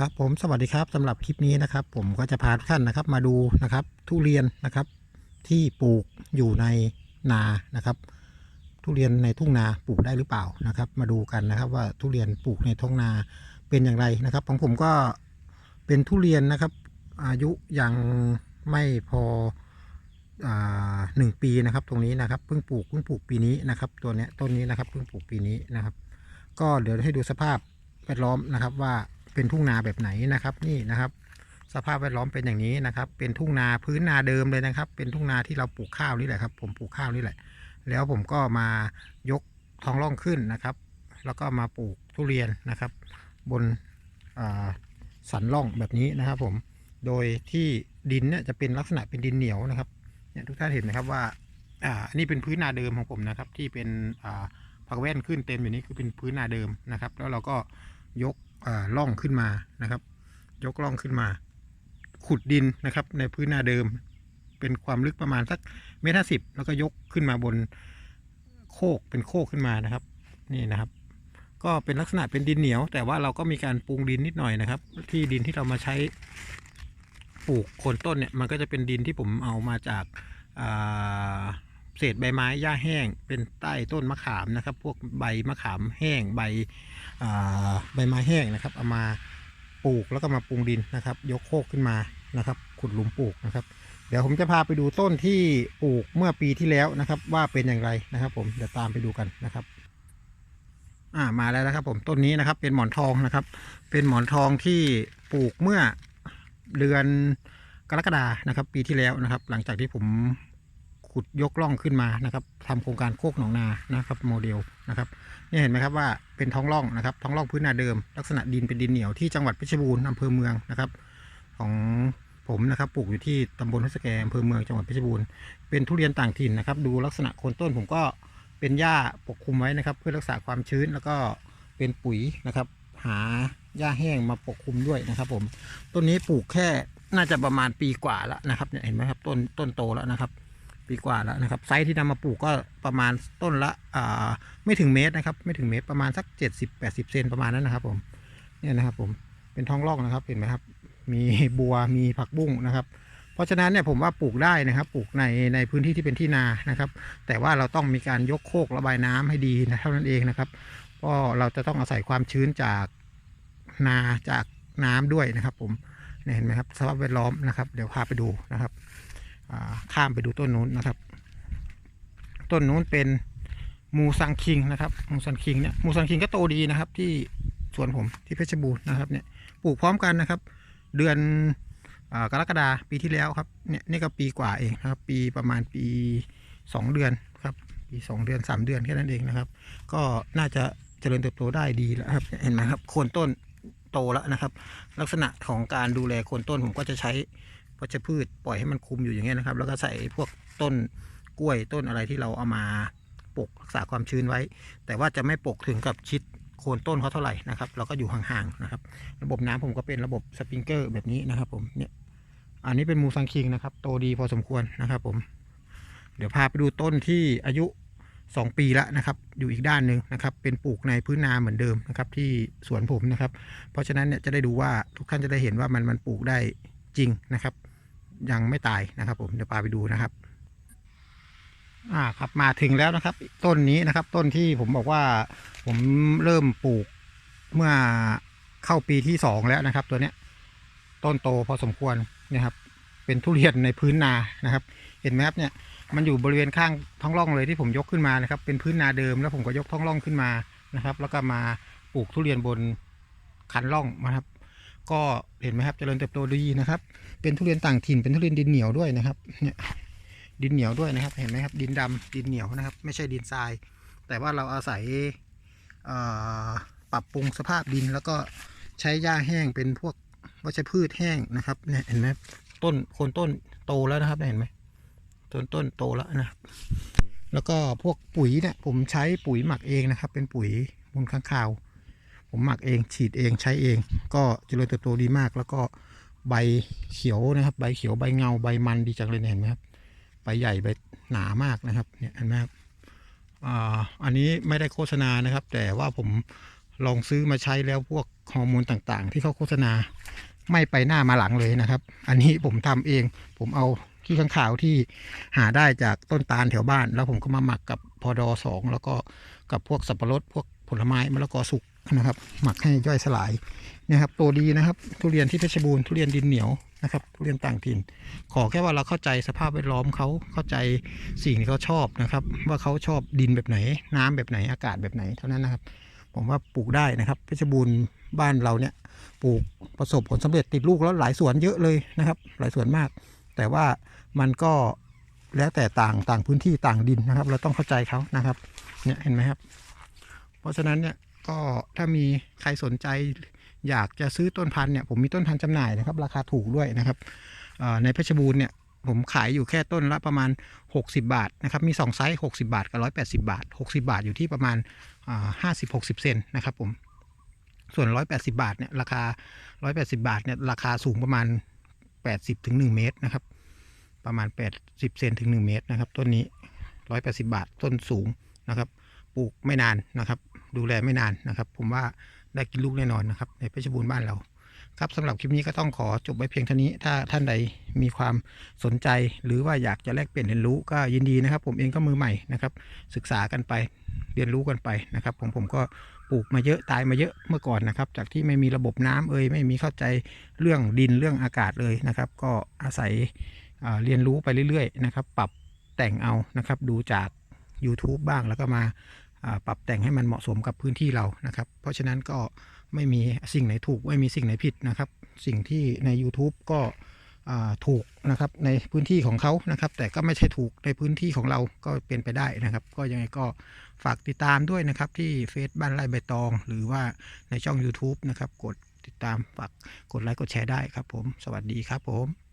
ครับผมสวัสดีครับสำหรับคลิปนี้นะครับ ผมก็จะพาทุกท่านนะครับ มาดูนะครับ ทุเรียนนะครับ ที่ปลูกอยู่ในนานะครับ ทุเรียนในทุ่งนาปลูกได้หรือเปล่านะครับ มาดูกันนะครับ ว่าทุเรียนปลูกในท้องนาเป็นอย่างไรนะครับ ของผมก็เป็นทุเรียนนะครับ อายุยังไม่พอหนึ่งปีนะครับ ตรงนี้นะครับเพิ่งปลูกเพิ่งปลูกปีนี้นะครับ ตัวเนี้ยต้นนี้นะครับเพิ่งปลูกปีนี้นะครับ ก็เดี๋ยวให้ดูสภาพแวดล้อมนะครับว่า เป็นทุ่งนาแบบไหนนะครับนี่นะครับ สภาพแวดล้อมเป็นอย่างนี้นะครับ เป็นทุ่งนาพื้นนาเดิมเลยนะครับ เป็นทุ่งนาที่เราปลูกข้าวนี่แหละครับ ผมปลูกข้าวนี่แหละ แล้วผมก็มายกท้องร่องขึ้นนะครับ แล้วก็มาปลูกทุเรียนนะครับ บนสันร่องแบบนี้นะครับ ผมโดยที่ดินเนี่ยจะเป็นลักษณะเป็นดินเหนียวนะครับเนี่ยทุกท่านเห็นไหมครับว่าอ่าอันนี้เป็นพื้นนาเดิมของผมนะครับ ที่เป็นอ่าผักแว่นขึ้นเต็มอยู่นี้คือเป็นพื้นนาเดิมนะครับ แล้วเราก็ยก อ่องขึ้นมานะครับ ยกร่องขึ้นมา ขุดดินนะครับในพื้นนาเดิม เป็นความลึกประมาณสักเมตรห้าสิบแล้วก็ยกขึ้นมาบนโคกเป็นโคกขึ้นมานะครับ นี่นะครับ ก็เป็นลักษณะเป็นดินเหนียว แต่ว่าเราก็มีการปรุงดินนิดหน่อยนะครับ ที่ดินที่เรามาใช้ปลูกโคนต้นเนี่ยมันก็จะเป็นดินที่ผมเอามาจากา เศษใบไม้หญ้าแห้ง เป็นใต้ต้นมะขามนะครับ พวกใบมะขามแห้งใบใบไม้แห้งนะครับ เอามาปลูกแล้วก็มาปรุงดินนะครับ ยกโคกขึ้นมานะครับ ขุดหลุมปลูกนะครับ เดี๋ยวผมจะพาไปดูต้นที่ปลูกเมื่อปีที่แล้วนะครับ ว่าเป็นอย่างไรนะครับ ผมเดี๋ยวตามไปดูกันนะครับอ่ามาแล้วนะครับผมต้นนี้นะครับเป็นหมอนทองนะครับ เป็นหมอนทองที่ปลูกเมื่อเดือนกรกฎานะครับ ปีที่แล้วนะครับ หลังจากที่ผม ขุดยกร่องขึ้นมานะครับทำโครงการโคกหนองนานะครับโมเดลนะครับนี่เห็นไหมครับว่าเป็นท้องร่องนะครับท้องร่องพื้นนาเดิม ลักษณะดินเป็นดินเหนียวที่จังหวัดเพชรบูรณ์อำเภอเมืองนะครับ ของผมนะครับปลูกอยู่ที่ตำบลทัศแกอำเภอเมืองจังหวัดเพชรบูรณ์เป็นทุเรียนต่างถิ่นนะครับ ดูลักษณะโคนต้นผมก็เป็นหญ้าปกคลุมไว้นะครับ เพื่อรักษาความชื้นแล้วก็เป็นปุ๋ยนะครับ หาหญ้าแห้งมาปกคลุมด้วยนะครับ ผมต้นนี้ปลูกแค่น่าจะประมาณปีกว่าแล้วนะครับเนี่ยเห็นไหมครับต้นต้นโตแล้วนะครับ ปีกว่าแล้วนะครับ ไซส์ที่นำมาปลูกก็ประมาณต้นละอ่าไม่ถึงเมตรนะครับ ไม่ถึงเมตรประมาณสัก 70 80 เซนประมาณนั้นนะครับ ผมเนี่ยนะครับ ผมเป็นท้องร่องนะครับเห็นไหมครับ มีบัวมีผักบุ้งนะครับเพราะฉะนั้นเนี่ยผมว่าปลูกได้นะครับ ปลูกในในพื้นที่ที่เป็นที่นานะครับ แต่ว่าเราต้องมีการยกโคกระบายน้ำให้ดีนะเท่านั้นเองนะครับเพราะเราจะต้องอาศัยความชื้นจากนาจากน้ำด้วยนะครับ ผมเนี่เห็นไหมครับสภาพแวดล้อมนะครับ เดี๋ยวพาไปดูนะครับ ข้ามไปดูต้นนู้นนะครับ ต้นนู้นเป็นมูซังคิงนะครับมูซังคิงเนี่ยมูซังคิงก็โตดีนะครับ ที่สวนผมที่เพชรบูรณ์นะครับเนี่ยปลูกพร้อมกันนะครับ เดือนอกรกฎาปีที่แล้วครับเนี่ยนี่ก็ปีกว่าเองนะครับ ปีประมาณปีสองเดือนครับปีสองเดือนสามเดือนแค่นั้นเองนะครับ ก็น่าจะเจริญเติบโตได้ดีแล้วครับเห็นไหมครับโคนต้นโตแล้วนะครับ ลักษณะของการดูแลโคนต้นผมก็จะใช้ วัชพืชปล่อยให้มันคุมอยู่อย่างเงี้ยนะครับ แล้วก็ใส่พวกต้นกล้วยต้นอะไรที่เราเอามาปกรักษาความชื้นไว้ แต่ว่าจะไม่ปกถึงกับชิดโคนต้นเขาเท่าไหร่นะครับ เราก็อยู่ห่างๆนะครับ ระบบน้ำผมก็เป็นระบบสปริงเกอร์แบบนี้นะครับ ผมเนี่ยอันนี้เป็นมูซังคิงนะครับโตดีพอสมควรนะครับ ผม เดี๋ยวพาไปดูต้นที่อายุ2 ปีแล้วนะครับ อยู่อีกด้านหนึ่งนะครับ เป็นปลูกในพื้นนาเหมือนเดิมนะครับ ที่สวนผมนะครับ เพราะฉะนั้นเนี่ยจะได้ดูว่าทุกท่านจะได้เห็นว่ามันมันปลูกได้จริงนะครับ ยังไม่ตายนะครับ ผมเดี๋ยวพาไปดูนะครับ อ่าครับมาถึงแล้วนะครับ ต้นนี้นะครับ ต้นที่ผมบอกว่าผมเริ่มปลูกเมื่อเข้าปีที่สองแล้วนะครับ ตัวเนี้ย ต้นโตพอสมควรนะครับ เป็นทุเรียนในพื้นนานะครับ เห็นไหมครับเนี่ยมันอยู่บริเวณข้างท้องร่องเลยที่ผมยกขึ้นมานะครับ เป็นพื้นนาเดิมแล้วผมก็ยกท้องร่องขึ้นมานะครับ แล้วก็มาปลูกทุเรียนบนคันร่องนะครับ ก็เห็นไหมครับเจริญเติบโตดีนะครับ เป็นทุเรียนต่างถิ่นเป็นทุเรียนดินเหนียวด้วยนะครับเนี่ยดินเหนียวด้วยนะครับเห็นไหมครับดินดำดินเหนียวนะครับ ไม่ใช่ดินทราย แต่ว่าเราอาศัยปรับปรุงสภาพดินแล้วก็ใช้หญ้าแห้งเป็นพวกวัชพืชแห้งนะครับเนี่ยเห็นไหมต้นโคนต้นโตแล้วนะครับเนี่ยเห็นไหมต้นต้นโตแล้วนะครับแล้วก็พวกปุ๋ยเนี่ยผมใช้ปุ๋ยหมักเองนะครับ เป็นปุ๋ยมูลค้างคาว ผมหมักเองฉีดเองใช้เอง ก็เจริญเติบโตดีมาก แล้วก็ใบเขียวนะครับ ใบเขียวใบเงาใบมันดีจังเลยเห็นไหมครับใบใหญ่ใบหนามากนะครับเนี่ยเห็นไหมครับอันนี้ไม่ได้โฆษณานะครับ แต่ว่าผมลองซื้อมาใช้แล้วพวกฮอร์โมนต่างๆ ที่เขาโฆษณาไม่ไปหน้ามาหลังเลยนะครับ อันนี้ผมทำเอง ผมเอาขี้ข้างขาวที่หาได้จากต้นตาลแถวบ้าน แล้วผมก็มาหมักกับพอดอสองแล้วก็กับพวกสับปะรดพวกผลไม้มะละกอสุก นะครับ หมักให้ย่อยสลายเนี่ยครับตัวดีนะครับ ทุเรียนที่เพชรบูรณ์ทุเรียนดินเหนียวนะครับทุเรียนต่างถิ่น ขอแค่ว่าเราเข้าใจสภาพแวดล้อมเขาเข้าใจสิ่งที่เขาชอบนะครับ ว่าเขาชอบดินแบบไหน น้ำแบบไหนอากาศแบบไหนเท่านั้นนะครับ ผมว่าปลูกได้นะครับ เพชรบูรณ์บ้านเราเนี่ยปลูกประสบผลสำเร็จติดลูกแล้วหลายสวนเยอะเลยนะครับ หลายสวนมาก แต่ว่ามันก็แล้วแต่ต่างต่างพื้นที่ต่างดินนะครับ เราต้องเข้าใจเขานะครับเนี่ยเห็นไหมครับ เพราะฉะนั้นเนี่ย ก็ถ้ามีใครสนใจอยากจะซื้อต้นพันธุ์เนี่ยผมมีต้นพันธุ์จำหน่ายนะครับ ราคาถูกด้วยนะครับในเพชรบูรณ์เนี่ยผมขายอยู่แค่ต้นละประมาณ 60 บาทนะครับ มี 2 ไซส์ 60 บาท กับ 180 บาท 60 บาทอยู่ที่ประมาณห้าสิบหกสิบเซนนะครับผม ส่วน 180 บาทเนี่ยราคา 180 บาทเนี่ยราคาสูงประมาณ 80ถึง1เมตรนะครับ ประมาณ 80 เซนถึง 1 เมตรนะครับ ต้นนี้ 180 บาท ต้นสูงนะครับ ปลูกไม่นานนะครับ ดูแลไม่นานนะครับ ผมว่าได้กินลูกแน่นอนนะครับ ในเพชรบูรณ์บ้านเรา ครับสำหรับคลิปนี้ก็ต้องขอจบไว้เพียงเท่านี้ ถ้าท่านใดมีความสนใจ หรือว่าอยากจะแลกเปลี่ยนเรียนรู้ก็ยินดีนะครับ ผมเองก็มือใหม่นะครับ ศึกษากันไปเรียนรู้กันไปนะครับผมผมก็ปลูกมาเยอะตายมาเยอะเมื่อก่อนนะครับ จากที่ไม่มีระบบน้ำเอ่ยไม่มีเข้าใจเรื่องดินเรื่องอากาศเลยนะครับ ก็อาศัยเรียนรู้ไปเรื่อยๆนะครับ ปรับแต่งเอานะครับ ดูจาก YouTube บ้างแล้วก็มา ปรับแต่งให้มันเหมาะสมกับพื้นที่เรานะครับ เพราะฉะนั้นก็ไม่มีสิ่งไหนถูกไม่มีสิ่งไหนผิดนะครับ สิ่งที่ใน YouTube ก็ถูกนะครับในพื้นที่ของเขานะครับ แต่ก็ไม่ใช่ถูกในพื้นที่ของเราก็เป็นไปได้นะครับ ก็ยังไงก็ฝากติดตามด้วยนะครับ ที่เฟซบ้านไร่ใบตอง หรือว่าในช่อง YouTube นะครับ กดติดตามฝากกดไลค์กดแชร์ได้ครับผม สวัสดีครับผม